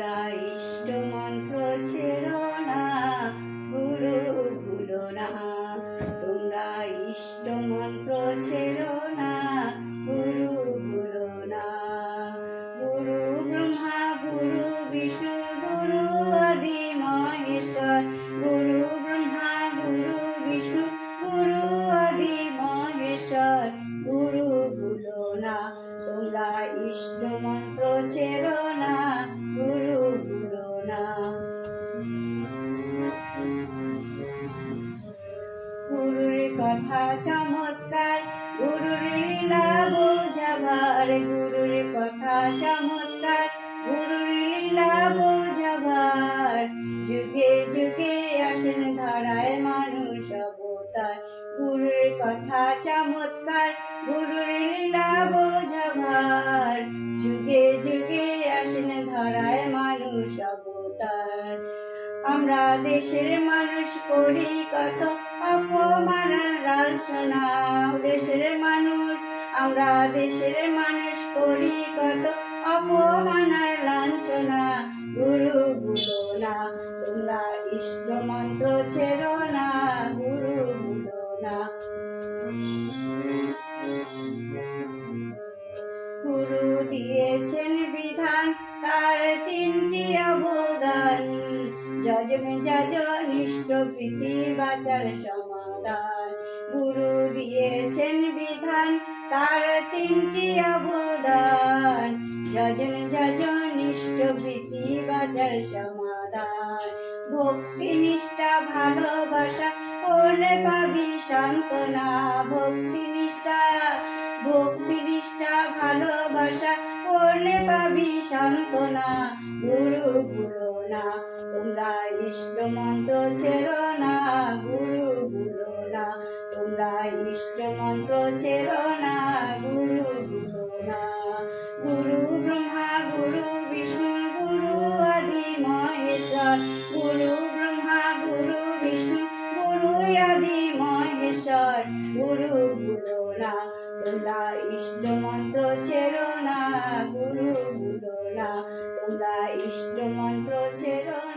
মন্ত্র ছেড়ো না, গুরু ভুলো না। তোমরা ইষ্ট মন্ত্র ছেড়ো না, গুরু ভুলো না। গুরু ব্রহ্মা, গুরু বিষ্ণু, গুরু আদি মহেশ্বর। গুরু ব্রহ্মা, গুরু বিষ্ণু, গুরু আদি মহেশ্বর। গুরু ভুলো না, তোমরা ইষ্ট মন্ত্র ছেড়ো না। কথা চমৎকার। গুরুর লীলা বোঝাবার গুরুর কথা চমৎকার। গুরুর লীলা বোঝাবার যুগে যুগে আসেন ধরায় মানুষ অবতার। গুরুর কথা চমৎকার, গুরুর লীলা বোঝাবার যুগে যুগে আসেন ধরায় মানুষ অবতার। আমরা দেশের মানুষ করি কত অপমান আর লাঞ্ছনা দেশের মানুষ, আমরা দেশের মানুষ করি কত অপমানার লাঞ্ছনা। গুরু ভুলো না, তোমরা ইষ্ট মন্ত্র ছেড়ো না, গুরু ভুলো না। গুরু দিয়েছেন বিধান, তার তিনটি অবদান। প্রীতি বাচার সমাধান। গুরু দিয়েছেন বিধান, তার তিনটি অবদান। প্রীতি বাচার সমাধান। ভক্তি, নিষ্ঠা, ভালোবাসা করলে পাবি সান্ত্বনা। ভক্তি, নিষ্ঠা ভক্তি, নিষ্ঠা, ভালোবাসা করলে পাবি সান্ত্বনা। গুরু ভুলো না, তোমরা ইষ্ট মন্ত্র ছেড়ো না। গুরু ভুলো না, তোমরা ইষ্ট মন্ত্র ছেড়ো না। গুরু ভুলো না, গুরু ব্রহ্মা, গুরু বিষ্ণু, গুরু আদি মহেশ্বর। গুরু ব্রহ্মা, গুরু বিষ্ণু, গুরু আদি মহেশ্বর। গুরু ভুলো না, তোমরা ইষ্ট মন্ত্র ছেড়ো তোরা ইষ্ট মন্ত্র ছেড়ো।